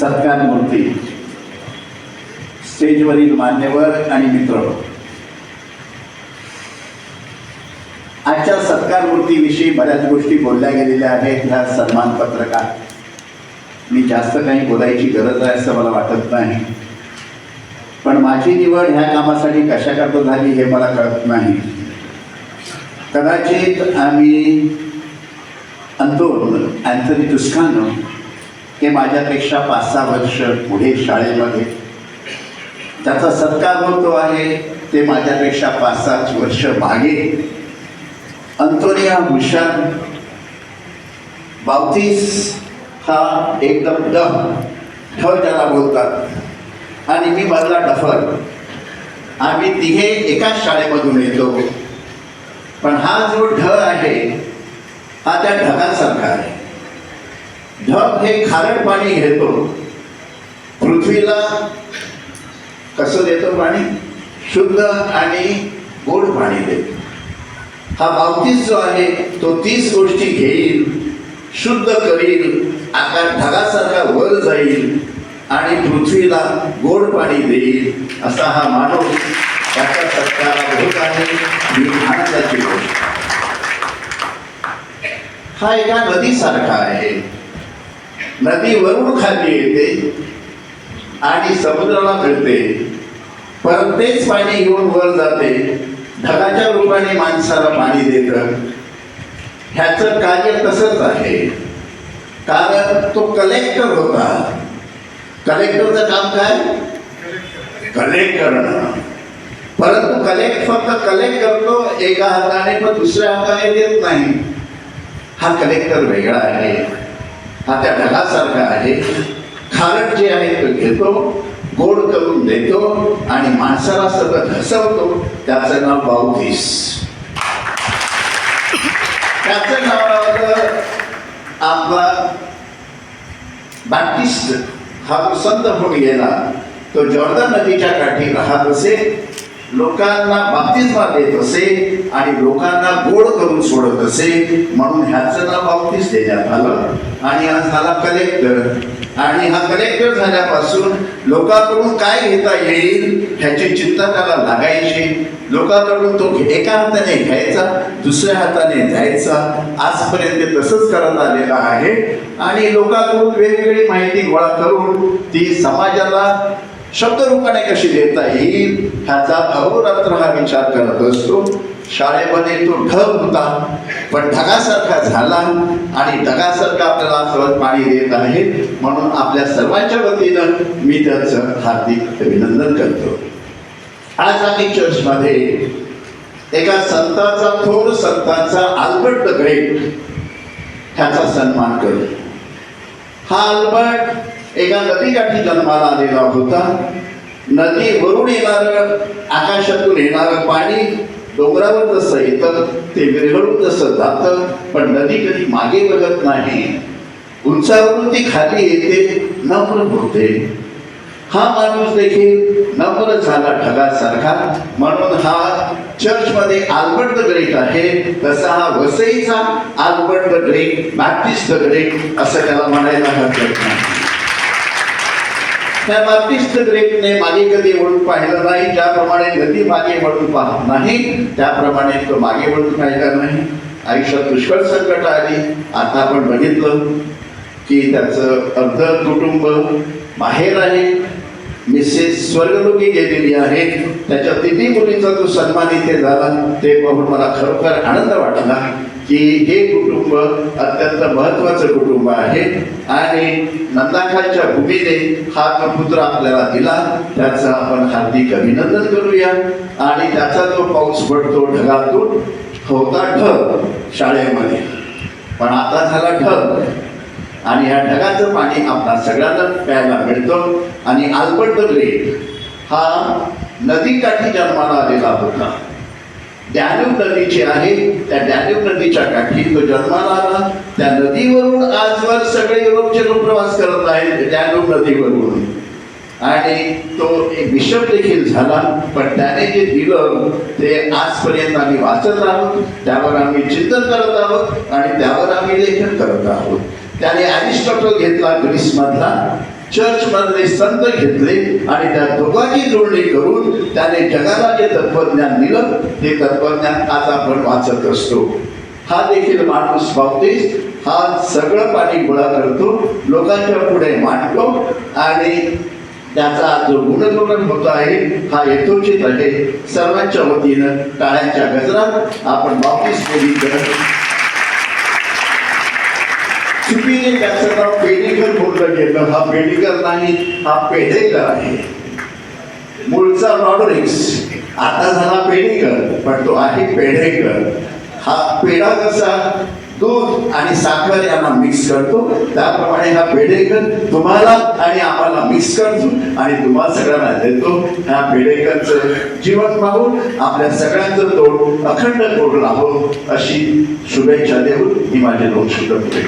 सत्कार मूर्ती. स्टेजवरील मान्यवर आणि मित्र. आजच्या सत्कार मूर्तीविषयी बऱ्याच गोष्टी बोलल्या गेलेल्या आहेत. ह्या सन्मान पत्रकात. मी जास्त काही बोलायची गरज आहे असं मला वाटत नाही. पण माझी निवड ह्या कामासाठी कशाकरता झाली हे मला कळत नाही. कदाचित आम्ही अंतोन अँथनी टुस्कानो ते माझ्यापेक्षा पाच सहा वर्ष पुढे शाळेमध्ये. त्याचा सत्कार होतो आहे ते माझ्यापेक्षा पाच सात वर्ष मागे. अंतोनिया भूषण बावतीस हा एकदम डफ ढ त्याला बोलतात. आणि मी माझला डफर आम्ही तिघे एकाच शाळेमधून येतो. पण हा जो ढ आहे हा त्या ढगांसारखा आहे. ढग हे खारट पाणी घेतो. पृथ्वीला कसं देतो पाणी? शुद्ध आणि गोड पाणी देतो. हा बावतीस जो आहे तो तीस गोष्टी घेईल शुद्ध करील आकाश ढगासारखा वर जाईल आणि पृथ्वीला गोड पाणी देईल असा हा माणूस त्याचा सत्कार होत आहे विधानाची गोष्ट. हा एका नदीसारखा आहे. नदी वरून खाली येते आणि समुद्राला मिळते परत तेच पाणी घेऊन वर जाते. ढगाच्या रूपाने माणसाला पाणी देतं. ह्याचं कार्य तसंच आहे. कारण तो कलेक्टर होता. कलेक्टरचं काम काय? कलेक्ट करणं परंतु कलेक्ट फक्त कलेक्ट करतो एका हाताने पण दुसऱ्या हाताने देत नाही. हा कलेक्टर वेगळा आहे. हा त्या ढगासारखा आहे. खारट जे आहे तो घेतो गोड करून देतो आणि माणसाला सगळं घसवतो त्याचं नाव बावतीस त्याचं नाव आपला बॅप्टिस्ट. हा जो संत होऊन गेला तो जॉर्दन नदीच्या काठी राहत असे. लोकांना बाप्तिस्मा देत असे. आणि लोकांना गोड करून सोडत असे म्हणून ह्याचं नाव बाबतीस देण्यात आलं. आणि हा झाला कलेक्टर आणि हा कलेक्टर झाल्यापासून लोकांकडून काय घेता येईल ह्याची चिंता त्याला लागायची. लोकांकडून तो एका हाताने घ्यायचा दुसऱ्या हाताने द्यायचा. आजपर्यंत तसंच करत आलेला आहे. आणि लोकांकडून वेगवेगळी माहिती गोळा करून ती समाजाला शब्दरूपाने कशी देता येईल ह्याचा अहोरात्र हा विचार करत असतो. शाळेमध्ये तो ढग होता पण ढगासारखा झाला आणि ढगासारखा आपल्याला सहज पाणी देत आहे. म्हणून आपल्या सर्वांच्या वतीनं मी त्याचं हार्दिक अभिनंदन करतो. आज आम्ही चर्चमध्ये एका संताचा थोर संतांचा आल्बर्ट द ग्रेट ह्याचा सन्मान करू. हा आल्बर्ट एका नदीकाठी जन्माला आलेला होता. नदी वरून येणारं आकाशातून येणारं पाणी डोंगरावर जसं येतं ते विरघळून जसं जातं पण नदी कधी मागे बघत नाही. उंचावरून ती खाली येते नम्र होते. हा माणूस देखील नम्र झाला ढगासारखा. म्हणून हा चर्चमध्ये आल्बर्ट द ग्रेट आहे. तसा हा वसईचा Albert the great Baptist the great असं त्याला म्हणायला हरकत नाही. त्या बाप्टिस्ट ग्रेटने मागे कधी वळून पाहिलं नाही ज्याप्रमाणे नदी मागे वळून पाहत नाही त्याप्रमाणे तो मागे वळून पाहिला नाही. आयुष्यात पुष्कळ संकट आली. आता आपण बघितलं की त्याचं अर्ध कुटुंब बाहेर आहे. मिसेस स्वर्गलोकी गेलेली आहे. त्याच्या तिन्ही मुलींचा जो सन्मान इथे झाला ते पाहून मला खरोखर आनंद वाटला. की हे कुटुंब अत्यंत महत्वाचं कुटुंब आहे. आणि नंदाखालच्या भूमीने हा जो पुत्र आपल्याला दिला. त्याचं आपण हार्दिक अभिनंदन करूया. आणि त्याचा जो पाऊस पडतो ढगातून. होता ढग शाळेमध्ये. पण आता झाला ढग. आणि या ढगाचं पाणी आपल्या सगळ्यांना प्यायला मिळतं. आणि आल्बर्ट ग्रेट हा नदीकाठी जन्माला आलेला होता. डॅन्यूब नदीची आहे त्या डॅन्यूब नदीच्या काठी तो जन्माला आला. त्या नदीवरून आजवर सगळे युरोपचे लोक प्रवास करत आहेत डॅन्यूब नदीवरून आणि तो एक बिशप देखील झाला पण त्याने जे दिलं ते आजपर्यंत आम्ही वाचत आहोत त्यावर आम्ही चिंतन करत आहोत आणि त्यावर आम्ही लेखन करत आहोत. त्याने अरिस्टॉटल घेतला ग्रीसमधला चर्च मधले संत घेतले आणि त्या दोघांची जोडणी करून त्याने जगाला जे तत्वज्ञान दिलं. ते तत्वज्ञान आज आपण वाचत असतो. हा देखील माणूस बाबतीस हा सगळं पाणी गोळा करतो. लोकांच्या पुढे मांडतो. आणि त्याचा जो गुणगौरव होत आहे हा यथोचित आहे. सर्वांच्या वतीनं टाळ्यांच्या गजरात आपण वापस देवी करत चुकीने त्याचं नाव पेडेकर बोललं गेलं. हा पेडेकर नाही हा पेढेकर आहे. मूळचा रॉड्रिक्स आता झाला पेडेकर पण तो आहे पेढेकर. हा पेढा कसा दूध आणि साखर यांना मिक्स करतो. त्याप्रमाणे हा पेढेकर तुम्हाला आणि आम्हाला मिक्स करतो आणि तुम्हाला सगळ्यांना देतो. ह्या पेढेकरचं जीवन पाहून आपल्या सगळ्यांचं तोड अखंड तोड राहो. अशी शुभेच्छा देऊन ही माझे दोन शब्द पुढे